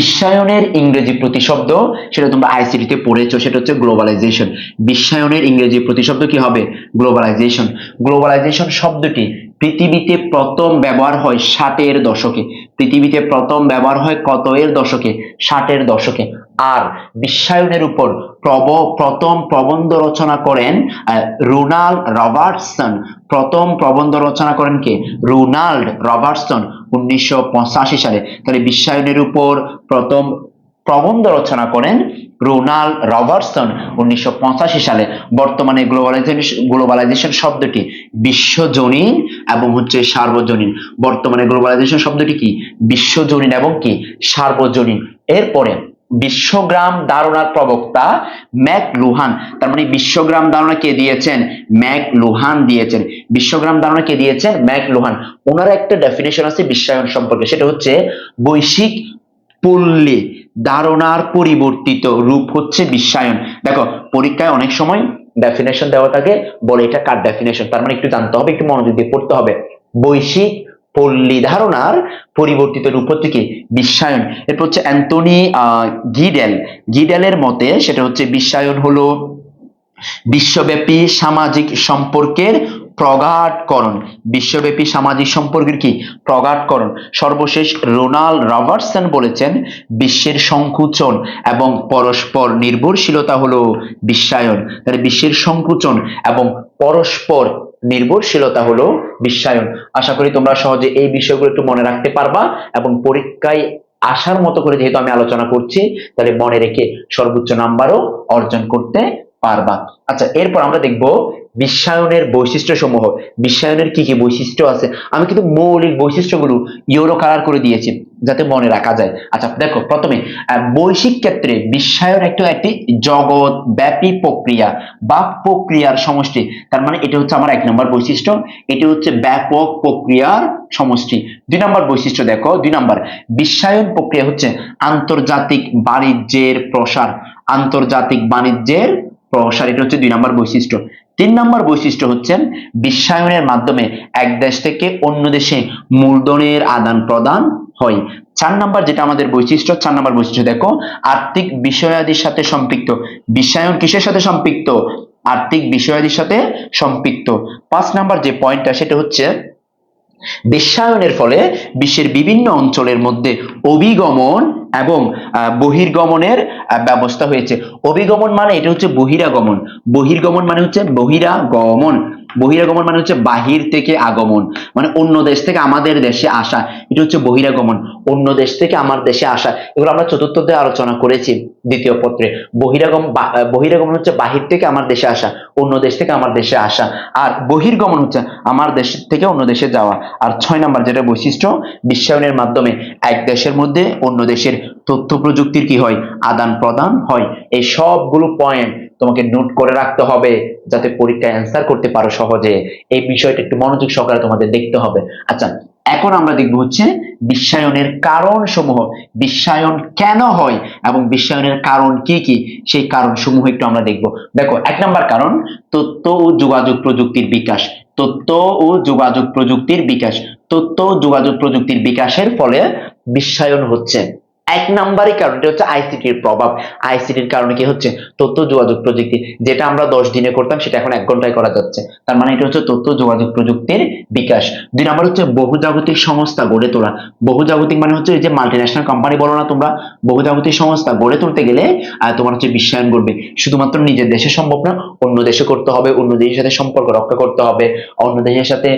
বিশ্বায়নের ইংরেজি প্রতিশব্দ, সেটা তোমরা আইসিটিতে পড়েছো, সেটা হচ্ছে গ্লোবালাইজেশন বিশ্বায়নের ইংরেজি প্রতিশব্দ কি হবে? গ্লোবালাইজেশন গ্লোবালাইজেশন শব্দটি পৃথিবীতে প্রথম ব্যবহার হয় ষাটের দশকে। পৃথিবীতে প্রথম ব্যবহার হয় কত এর দশকে? ষাটের দশকে। আর বিশ্বায়নের উপর প্রব, প্রথম প্রবন্ধ রচনা করেন রোনাল্ড রবার্টসন। প্রথম প্রবন্ধ রচনা করেন কে? রোনাল্ড রবার্টসন, উনিশশো পঁচাশি সালে। তাহলে বিশ্বায়নের উপর প্রথম প্রবন্ধ রচনা করেন রোনাল্ড রবার্টসন উনিশশো পঁচাশি সালে। বর্তমানে গ্লোবালাইজেশন গ্লোবালাইজেশন শব্দটি বিশ্বজনীন এবং হচ্ছে সার্বজনীন। বর্তমানে গ্লোবালাইজেশন শব্দটি কি? বিশ্বজনীন এবং কি? সার্বজনীন। এরপরে বিশ্বগ্রাম ধারণার প্রবক্তা ম্যাক লুহান, তার মানে বিশ্বগ্রাম ধারণা কে দিয়েছেন? ম্যাক লুহান দিয়েছেন। বিশ্বগ্রাম ধারণা কে দিয়েছেন? Mac Lujan. ওনার একটা ডেফিনেশন আছে বিশ্বায়ন সম্পর্কে, সেটা হচ্ছে বৈশ্বিক পল্লী ধারণার পরিবর্তিত রূপ হচ্ছে বিশ্বায়ন। দেখো, পরীক্ষায় অনেক সময় ডেফিনেশন দেওয়া থাকে বলে এটা কার ডেফিনেশন তার মানে একটু জানতে হবে, একটু মনোযোগ দিয়ে পড়তে হবে। বৈশ্বিক পল্লী ধারণার পরিবর্তিত রূপ হচ্ছে কি? বিশ্বায়ন। এরপর হচ্ছে অ্যান্টনি গিডেল। গিডেলের মতে সেটা হচ্ছে বিশ্বায়ন হলো বিশ্বব্যাপী সামাজিক সম্পর্কের প্রগাঢ়করণ। বিশ্বব্যাপী সামাজিক সম্পর্কের কি? প্রগাঢ়করণ। সর্বশেষ রোনাল্ড রবার্টসন বলেছেন, বিশ্বের সংকুচন এবং পরস্পর নির্ভরশীলতা হলো বিশ্বায়ন। তাহলে বিশ্বের সংকুচন এবং পরস্পর নির্ভরশীলতা হলো বিশ্বায়ন। আশা করি তোমরা সহজে এই বিষয়গুলো একটু মনে রাখতে পারবা এবং পরীক্ষায় আসার মতো করে যেহেতু আমি আলোচনা করছি, তাহলে মনে রেখে সর্বোচ্চ নাম্বারও অর্জন করতে পারবা। আচ্ছা এরপর আমরা দেখব বিশ্বায়নের বৈশিষ্ট্য সমূহ বিশ্বায়নের কি কি বৈশিষ্ট্য আছে? আমি কিন্তু মৌলিক বৈশিষ্ট্যগুলো ইউরো কালার করে দিয়েছি, যাতে মনে রাখা যায়। আচ্ছা দেখো, প্রথমে বৈশ্বিক ক্ষেত্রে বিশ্বায়ন একটা একটি জগৎ ব্যাপী প্রক্রিয়া বা প্রক্রিয়ার সমষ্টি। তার মানে এটা হচ্ছে আমার এক নম্বর বৈশিষ্ট্য, এটি হচ্ছে ব্যাপক প্রক্রিয়ার সমষ্টি। দুই নম্বর বৈশিষ্ট্য দেখো, দুই নম্বর, বিশ্বায়ন প্রক্রিয়া হচ্ছে আন্তর্জাতিক বাণিজ্যের প্রসার। আন্তর্জাতিক বাণিজ্যের প্রসার এটা হচ্ছে দুই নম্বর বৈশিষ্ট্য। তিন নম্বর বৈশিষ্ট্য হচ্ছে বিশ্বায়নের মাধ্যমে এক দেশ থেকে অন্য দেশে মূলধনের আদান প্রদান হয়। চার নাম্বার যেটা আমাদের বৈশিষ্ট্য, চার নাম্বার বৈশিষ্ট্য দেখো, আর্থিক বিষয়াদির সাথে সম্পৃক্ত। বিশ্বায়ন কিসের সাথে সম্পৃক্ত? আর্থিক বিষয়াদির সাথে সম্পৃক্ত। পাঁচ নাম্বার যে পয়েন্টটা, সেটা হচ্ছে বিশ্বায়নের ফলে বিশ্বের বিভিন্ন অঞ্চলের মধ্যে অভিগমন এবং বহির্গমনের ব্যবস্থা হয়েছে। অভিগমন মানে এটা হচ্ছে বহিরাগমন। বহির্গমন মানে হচ্ছে বহিরাগমন। বহিরাগমন মানে হচ্ছে বাহির থেকে আগমন। মানে অন্য দেশ থেকে আমাদের দেশে আসা। এটা হচ্ছে বহিরাগমন। অন্য দেশ থেকে আমার দেশে আসা। এগুলো আমরা চতুর্থতে আলোচনা করেছি দ্বিতীয় পত্রে। বহিরাগম বহিরাগমন হচ্ছে বাহির থেকে আমার দেশে আসা, অন্য দেশ থেকে আমার দেশে আসা। আর বহির্গমন হচ্ছে আমার দেশ থেকে অন্য দেশে যাওয়া। আর ছয় নাম্বার যেটা বৈশিষ্ট্য, বিশ্বায়নের মাধ্যমে এক দেশের মধ্যে অন্য দেশের তথ্য প্রযুক্তির কি হয়? আদান প্রদান হয়। এই সবগুলো পয়েন্ট তোমাকে নোট করে রাখতে হবে যাতে পরীক্ষায় অ্যান্সার করতে পারো সহজে। এই বিষয়টা একটু মনোযোগ সহকারে তোমাদের দেখতে হবে। আচ্ছা এখন আমরা দেখব হচ্ছে বিশ্বায়নের কারণ সমূহ বিশ্বায়ন কেন হয় এবং বিশ্বায়নের কারণ কি কি? সেই কারণ সমূহ একটু আমরা দেখব। দেখো, এক নাম্বার কারণ তথ্য ও যোগাযোগ প্রযুক্তির বিকাশ। তথ্য ও যোগাযোগ প্রযুক্তির বিকাশ। তথ্য ও যোগাযোগ প্রযুক্তির বিকাশের ফলে বিশ্বায়ন হচ্ছে। এক নাম্বারই কারণ, এটা হচ্ছে আইসিটির প্রভাব। আইসিটির কারণে কি হচ্ছে? তথ্য যোগাযোগ প্রযুক্তি। যেটা আমরা দশ দিনে করতাম, সেটা এখন এক ঘন্টায় করা যাচ্ছে। তার মানে এটা হচ্ছে তথ্য যোগাযোগ প্রযুক্তির বিকাশ। দুই নাম্বার হচ্ছে বহুজাগতিক সংস্থা গড়ে তোলা। বহুজাগতিক মানে হচ্ছে এই যে মাল্টি ন্যাশনাল কোম্পানি বলো না তোমরা বহুজাগতিক সংস্থা গড়ে তুলতে গেলে তোমার হচ্ছে বিশ্বায়ন করবে শুধুমাত্র নিজের দেশে সম্ভব না, অন্য দেশে করতে হবে, অন্য দেশের সাথে সম্পর্ক রক্ষা করতে হবে, অন্য দেশের সাথে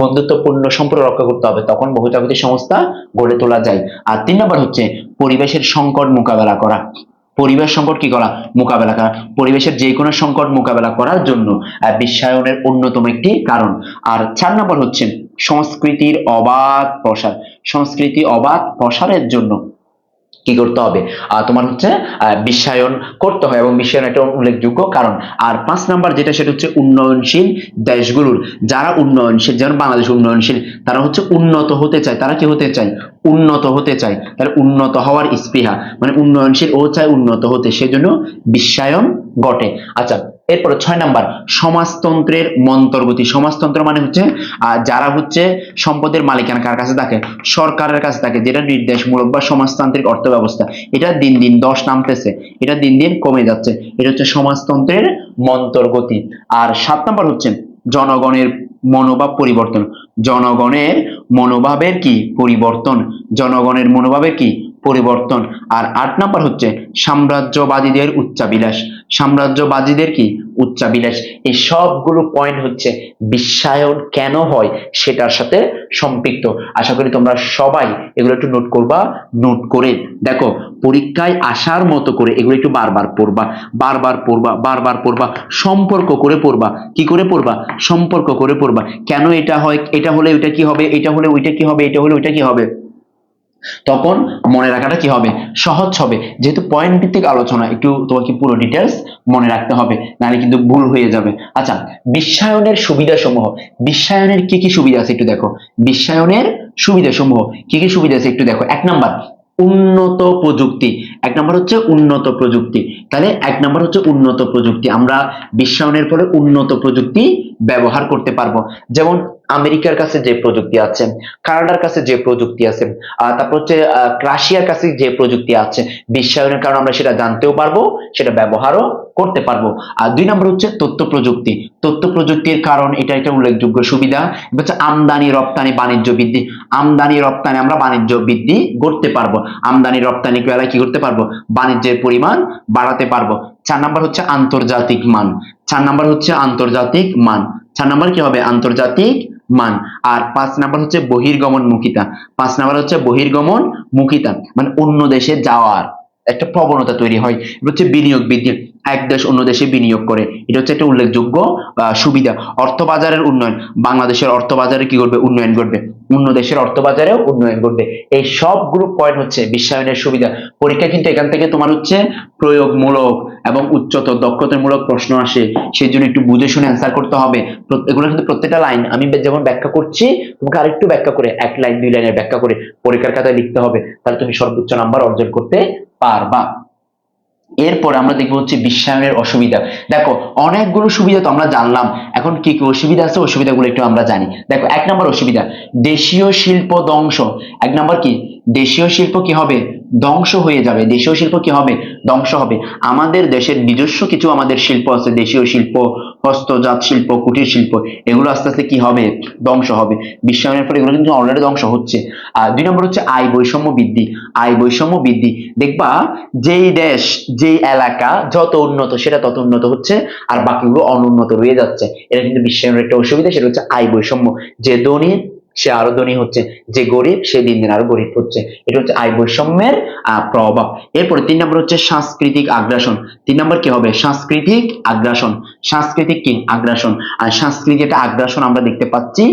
বন্ধুত্বপূর্ণ সম্পর্ক রক্ষা করতে হবে। তখন বহুজাগতিক সংস্থা গড়ে তোলা যায়। আর তিন নম্বর হচ্ছে পরিবেশের সংকট মোকাবেলা করা। পরিবেশ সংকট কি করা? মোকাবেলা করা। পরিবেশের যে কোনো সংকট মোকাবেলা করার জন্য বিশ্বায়নের অন্যতম একটি কারণ। আর চার নম্বর হচ্ছে সংস্কৃতির অবাধ প্রসার। সংস্কৃতি অবাধ প্রসারের জন্য কি করতে হবে? তোমার হচ্ছে বিশ্বায়ন করতে হয় এবং বিশ্বায়ন একটা উল্লেখযোগ্য কারণ। আর পাঁচ নাম্বার যেটা, সেটা হচ্ছে উন্নয়নশীল দেশগুলোর। যারা উন্নয়নশীল, যেমন বাংলাদেশ উন্নয়নশীল, তারা হচ্ছে উন্নত হতে চায়। তারা কি হতে চায়? উন্নত হতে চায়। তারা উন্নত হওয়ার স্পৃহা। মানে উন্নয়নশীল ও চায় উন্নত হতে। সেজন্য বিশ্বায়ন ঘটে। আচ্ছা এরপরে ছয় নাম্বার, সমাজতন্ত্রের মন্তর্গতি। সমাজতন্ত্র মানে হচ্ছে যারা হচ্ছে সম্পদের মালিকানা কার কাছে থাকে? সরকারের কাছে থাকে, যেটা নির্দেশমূলক বা সমাজতান্ত্রিক অর্থ ব্যবস্থা এটা দিন দিন দশ নামতেছে, এটা দিন দিন কমে যাচ্ছে। এটা হচ্ছে সমাজতন্ত্রের মন্তর্গতি। আর সাত নাম্বার হচ্ছে, জনগণের মনোভাব পরিবর্তন। জনগণের মনোভাবের কি? পরিবর্তন। জনগণের মনোভাবের কি? পরিবর্তন। আর আট নাম্বার হচ্ছে, সাম্রাজ্যবাদীদের উচ্চাবিলাস সাম্রাজ্যবাদীদের কি? উচ্চাবিলাস এই সবগুলো পয়েন্ট হচ্ছে বিশ্বায়ন কেন হয় সেটার সাথে সম্পৃক্ত। আশা করি তোমরা সবাই এগুলো একটু নোট করবা নোট করে দেখো, পরীক্ষায় আসার মতো করে এগুলো একটু বারবার পড়বা বারবার পড়বা বারবার পড়বা, সম্পর্ক করে পড়বা। কি করে পড়বা? সম্পর্ক করে পড়বা। কেন এটা হয়? এটা হলে ওইটা কি হবে? এটা হলে ওইটা কি হবে? এটা হলে ওইটা কি হবে? তখন মনে রাখাটা কি হবে? সহজ হবে। যেহেতু পয়েন্ট ভিত্তিক আলোচনা, একটু তোমাকে পুরো ডিটেলস মনে রাখতে হবে, নাহলে কিন্তু ভুল হয়ে যাবে। আচ্ছা বিশ্বায়নের সুবিধা সমূহ বিশ্বায়নের কি কি সুবিধা আছে একটু দেখো। বিশ্বায়নের সুবিধা সমূহ কি কি সুবিধা আছে একটু দেখো। এক নাম্বার, উন্নত প্রযুক্তি। এক নাম্বার হচ্ছে উন্নত প্রযুক্তি। তাহলে এক নাম্বার হচ্ছে উন্নত প্রযুক্তি। আমরা বিশ্বায়নের ফলে উন্নত প্রযুক্তি ব্যবহার করতে পারব। যেমন আমেরিকার কাছে যে প্রযুক্তি আছে, কানাডার কাছে যে প্রযুক্তি আছে তারপর হচ্ছে রাশিয়ার কাছে যে প্রযুক্তি আছে বিশ্বায়নের কারণে আমরা সেটা জানতেও পারব, সেটা ব্যবহারও করতে পারব। আর দুই নম্বর হচ্ছে তথ্য প্রযুক্তি। তথ্য প্রযুক্তির কারণ, এটা একটা উল্লেখযোগ্য সুবিধা। হচ্ছে আমদানি, রপ্তানি, বাণিজ্য বৃদ্ধি। আমদানি, রপ্তানি আমরা বাণিজ্য বৃদ্ধি করতে পারব। আমদানি, রপ্তানি বেলায় কি করতে পারব? বাণিজ্যের পরিমাণ বাড়াতে পারব। চার নাম্বার হচ্ছে আন্তর্জাতিক মান। চার নাম্বার হচ্ছে আন্তর্জাতিক মান। চার নাম্বার কি হবে? আন্তর্জাতিক মান। আর পাঁচ নাম্বার হচ্ছে বহির্গমন মুখিতা পাঁচ নাম্বার হচ্ছে বহির্গমন মুখিতা মানে অন্য দেশে যাওয়ার একটা প্রবণতা তৈরি হয়। হচ্ছে বিনিয়োগ বৃদ্ধি। এক দেশ অন্য দেশে বিনিয়োগ করে। এটা হচ্ছে একটা উল্লেখযোগ্য সুবিধা। অর্থ বাজারের উন্নয়ন। বাংলাদেশের অর্থ বাজারে কি করবে উন্নয়ন করবে অন্য দেশের অর্থ বাজারেও উন্নয়ন করবে এই সবগুলো পয়েন্ট হচ্ছে বিশ্বায়নের সুবিধা। পরীক্ষা কিন্তু এখান থেকে তোমার হচ্ছে প্রয়োগমূলক এবং উচ্চতর, দক্ষতামূলক প্রশ্ন আসে। সেই জন্য একটু বুঝে শুনে অ্যান্সার করতে হবে। এগুলো কিন্তু প্রত্যেকটা লাইন আমি যেমন ব্যাখ্যা করছি, তোমাকে আরেকটু ব্যাখ্যা করে, এক লাইন দুই লাইনের ব্যাখ্যা করে পরীক্ষার খাতায় লিখতে হবে। তাহলে তুমি সর্বোচ্চ নাম্বার অর্জন করতে পারবা। এরপর আমরা দেখব হচ্ছে বিশ্বায়নের অসুবিধা। দেখো, অনেকগুলো সুবিধা তো আমরা জানলাম। এখন কি কি অসুবিধা আছে, অসুবিধাগুলো একটু আমরা জানি। দেখো, এক নম্বর অসুবিধা, দেশীয় শিল্প ধ্বংস। এক নম্বর কি, দেশীয় শিল্প কি হবে? ধ্বংস হয়ে যাবে। দেশীয় শিল্প কি হবে? ধ্বংস হবে। আমাদের দেশের নিজস্ব কিছু আমাদের শিল্প আছে। দেশীয় শিল্প, হস্তজাত শিল্প, কুটির শিল্প, এগুলো আস্তে আস্তে কি হবে? ধ্বংস হবে। বিশ্বায়নের ফলে এগুলো কিন্তু অলরেডি ধ্বংস হচ্ছে। আর দুই নম্বর হচ্ছে আয় বৈষম্য বৃদ্ধি। আয় বৈষম্য বৃদ্ধি। দেখবা, যেই দেশ, যেই এলাকা যত উন্নত, সেটা তত উন্নত হচ্ছে আর বাকিগুলো অনুন্নত রয়ে যাচ্ছে। এটা কিন্তু বিশ্বায়নের একটা অসুবিধা, সেটা হচ্ছে আয় বৈষম্য। যে ধনী সে আরও ধনী হচ্ছে, যে গরিব সে দিন দিন আরও গরিব হচ্ছে। এটা হচ্ছে আয় বৈষম্যের প্রভাব। এরপরে তিন নম্বর হচ্ছে সাংস্কৃতিক আগ্রাসন। তিন নম্বর কি হবে? সাংস্কৃতিক আগ্রাসন। সাংস্কৃতিক কি? আগ্রাসন। আর সাংস্কৃতিক একটা আগ্রাসন আমরা দেখতে পাচ্ছি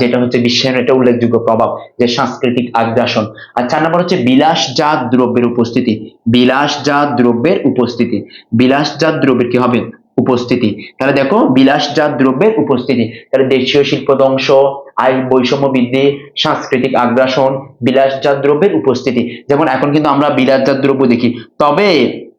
যেটা হচ্ছে বিশ্বের একটা উল্লেখযোগ্য প্রভাব, যে সাংস্কৃতিক আগ্রাসন। আর চার নম্বর হচ্ছে বিলাসজাত দ্রব্যের উপস্থিতি। বিলাসজাত দ্রব্যের উপস্থিতি। বিলাসজাত দ্রব্যের কি হবে? উপস্থিতি। তাহলে দেখো, বিলাসজাত দ্রব্যের উপস্থিতি। তাহলে দেশীয় শিল্প ধ্বংস আয় বৈষম্য বৃদ্ধি, সাংস্কৃতিক আগ্রাসন, বিলাসজাত দ্রব্যের উপস্থিতি। যেমন এখন কিন্তু আমরা বিলাসজাত দ্রব্য দেখি। তবে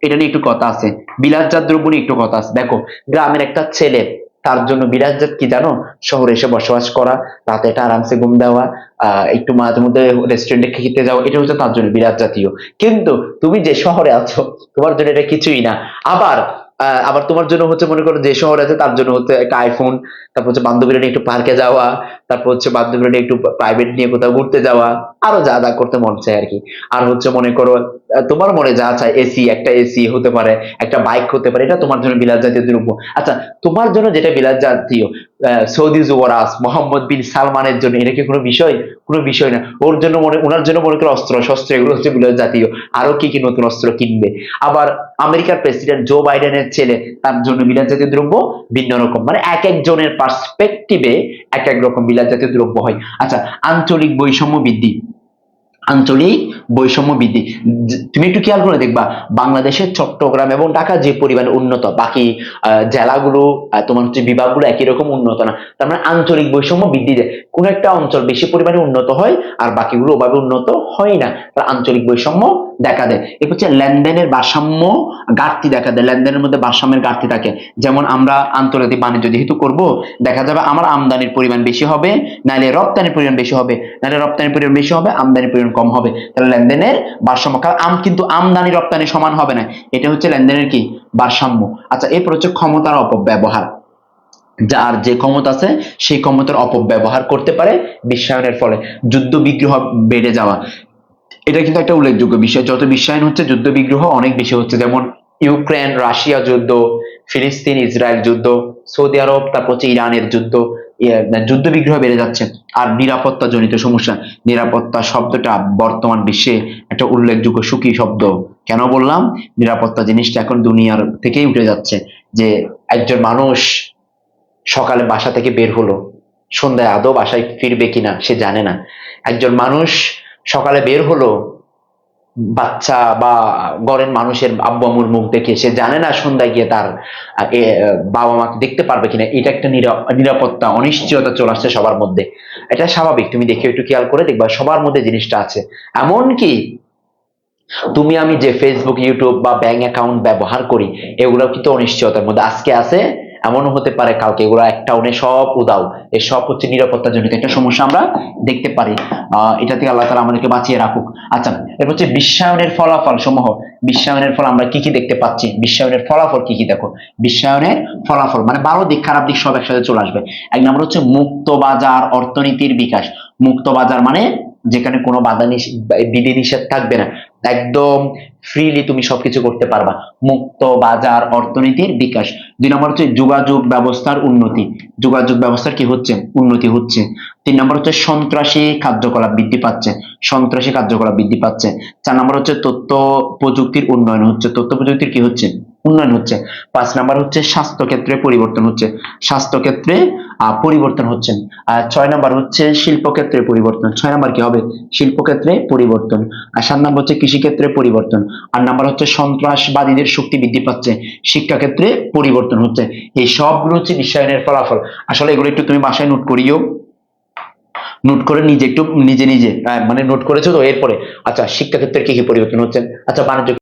এটা নিয়ে একটু কথা আছে। বিলাসজাত দ্রব্য নিয়ে একটু কথা আছে। দেখো, গ্রামের একটা ছেলে, তার জন্য বিলাসজাত কি জানো? শহরে এসে বসবাস করা, রাতে এটা আরামসে ঘুম দেওয়া, আহ, একটু মাঝে মধ্যে রেস্টুরেন্টে খেতে যাওয়া, এটা হচ্ছে তার জন্য বিরাট জাতীয় কিন্তু তুমি যে শহরে আছো, তোমার জন্য এটা কিছুই না। আবার আবার তোমার জন্য হচ্ছে মনে করো যে শহর আছে, তার জন্য হচ্ছে একটা আইফোন তারপর হচ্ছে বান্ধবীরা নিয়ে একটু পার্কে যাওয়া, তারপর হচ্ছে বান্ধবীরা নিয়ে একটু প্রাইভেট নিয়ে কোথাও ঘুরতে যাওয়া, আরও যা যা করতে মন চায় আর কি। আর হচ্ছে মনে করো তোমার মনে যা চায় এসি একটা এসি হতে পারে, একটা বাইক হতে পারে, এটা তোমার জন্য বিলাস জাতীয় দ্রব্য। আচ্ছা তোমার জন্য যেটা বিলাস জাতীয় সৌদি যুবরাজ, মোহাম্মদ বিন সালমানের জন্য, এটা কি কোনো বিষয়? কোনো বিষয় না। ওর জন্য মনে ওনার জন্য মনে করো অস্ত্র, শস্ত্র, এগুলো হচ্ছে বিলাস জাতীয়। আরও কি কি নতুন অস্ত্র কিনবে? আবার আমেরিকার প্রেসিডেন্ট জো বাইডেনের ছেলে, তার জন্য বিলাস জাতীয় দ্রব্য ভিন্ন রকম। মানে এক একজনের পার্সপেক্টিভে এক এক রকম বিলাস জাতীয় দ্রব্য হয়। আচ্ছা আঞ্চলিক বৈষম্য বৃদ্ধি। আঞ্চলিক বৈষম্য বৃদ্ধি। তুমি একটু খেয়াল করে দেখবা বাংলাদেশের চট্টগ্রাম এবং ঢাকা যে পরিমাণে উন্নত, বাকি জেলাগুলো তোমার হচ্ছে বিভাগগুলো একই রকম উন্নত না। তার মানে আঞ্চলিক বৈষম্য বৃদ্ধি যায়। কোন একটা অঞ্চল বেশি পরিমাণে উন্নত হয় আর বাকিগুলো ওভাবে উন্নত হয় না। তার আঞ্চলিক বৈষম্য দেখা দেয়। এরপর হচ্ছে লেনদেনের ভারসাম্য ঘাটতি দেখা দেয়। লেনদেনের মধ্যে ভারসাম্যের ঘাটতি থাকে। যেমন আমরা আন্তর্জাতিক বাণিজ্য যেহেতু করব, দেখা যাবে আমার আমদানির পরিমাণ বেশি হবে নাহলে রপ্তানির পরিমাণ বেশি হবে। নাহলে রপ্তানির পরিমাণ বেশি হবে, আমদানির পরিমাণ কম হবে। তাহলে লেনদেনের ভারসাম্য, কারণ আম কিন্তু আমদানি রপ্তানি সমান হবে না। এটা হচ্ছে লেনদেনের কি? ভারসাম্য। আচ্ছা এরপর হচ্ছে ক্ষমতার অপব্যবহার। যার যে ক্ষমতা আছে, সেই ক্ষমতার অপব্যবহার করতে পারে বিশ্বায়নের ফলে। যুদ্ধ বিগ্রহ বেড়ে যাওয়া। এটা কিন্তু একটা উল্লেখযোগ্য বিষয়। যত বিশ্বায়ন হচ্ছে, যুদ্ধ বিগ্রহ অনেক বেশি হচ্ছে। যেমন ইউক্রেন, রাশিয়া যুদ্ধ, ফিলিস্তিন, ইসরায়েল যুদ্ধ, সৌদি আরব, তারপর হচ্ছে ইরানের যুদ্ধ। যুদ্ধ বিগ্রহ বেড়ে যাচ্ছে। আর নিরাপত্তা জনিত সমস্যা। নিরাপত্তা শব্দটা বর্তমান বিশ্বে একটা উল্লেখযোগ্য সুখী শব্দ। কেন বললাম? নিরাপত্তা জিনিসটা এখন দুনিয়ার থেকেই উঠে যাচ্ছে। যে একজন মানুষ সকালে বাসা থেকে বের হলো। সন্ধ্যায় আদৌ বাসায় ফিরবে কিনা সে জানে না। একজন মানুষ সকালে বের হলো বাচ্চা বা ঘরের মানুষের আব্বু আম্মুর মুখ দেখে সে জানে না সন্ধ্যায় গিয়ে তার বাবা মাকে দেখতে পারবে কিনা, এটা একটা নিরা- নিরাপত্তা, অনিশ্চয়তা চলে আসছে সবার মধ্যে। এটা স্বাভাবিক, তুমি দেখে একটু খেয়াল করে দেখবা, সবার মধ্যে জিনিসটা আছে। এমনকি তুমি আমি যে ফেসবুক ইউটিউব বা ব্যাংক অ্যাকাউন্ট ব্যবহার করি, এগুলো কিন্তু অনিশ্চয়তার মধ্যে। আজকে আছে এমনও হতে পারে কালকে। এগুলো একটা উনি সব উদাও। এই সব হচ্ছে নিরাপত্তা জনিত একটা সমস্যা আমরা দেখতে পারি। এটা থেকে আল্লাহ তালা আমাদেরকে বাঁচিয়ে রাখুক। আচ্ছা এরপর হচ্ছে বিশ্বায়নের ফলাফল সমূহ। বিশ্বায়নের ফল আমরা কি কি দেখতে পাচ্ছি? বিশ্বায়নের ফলাফল কি কি দেখো? বিশ্বায়নের ফলাফল মানে ভালো দিক, খারাপ দিক সব একসাথে চলে আসবে। এক নম্বর হচ্ছে মুক্ত বাজার অর্থনীতির বিকাশ। মুক্ত বাজার মানে যেখানে কোনো বাধা বিধি নিষেধ থাকবে না। একদম ফ্রিলি তুমি সবকিছু করতে পারবা। মুক্ত বাজার, অর্থনীতির বিকাশ। দুই নম্বর হচ্ছে যোগাযোগ ব্যবস্থার উন্নতি। যোগাযোগ ব্যবস্থার কি হচ্ছে? উন্নতি হচ্ছে। তিন নম্বর হচ্ছে সন্ত্রাসী কার্যকলাপ বৃদ্ধি পাচ্ছে। সন্ত্রাসী কার্যকলাপ বৃদ্ধি পাচ্ছে। চার নম্বর হচ্ছে তথ্য প্রযুক্তির উন্নয়ন হচ্ছে। তথ্য প্রযুক্তির কি হচ্ছে? উন্নয়ন হচ্ছে। পাঁচ নাম্বার হচ্ছে স্বাস্থ্য ক্ষেত্রে পরিবর্তন হচ্ছে। স্বাস্থ্য ক্ষেত্রে আহ, পরিবর্তন হচ্ছে। আর ছয় নাম্বার হচ্ছে শিল্প ক্ষেত্রে পরিবর্তন। ছয় নাম্বার কি হবে? শিল্প ক্ষেত্রে পরিবর্তন। আর সাত নাম্বার হচ্ছে কৃষি ক্ষেত্রে পরিবর্তন। আর নাম্বার হচ্ছে সন্ত্রাসবাদীদের শক্তি বৃদ্ধি পাচ্ছে। শিক্ষা ক্ষেত্রে পরিবর্তন হচ্ছে। এই সবগুলো হচ্ছে বিশ্বায়নের ফলাফল। আসলে এগুলো একটু তুমি বাসায় নোট করিও। নোট করে নিজে একটু নিজে নিজে আহ, মানে নোট করেছ তো এরপরে। আচ্ছা শিক্ষা ক্ষেত্রে কি কি পরিবর্তন হচ্ছে? আচ্ছা বাণিজ্য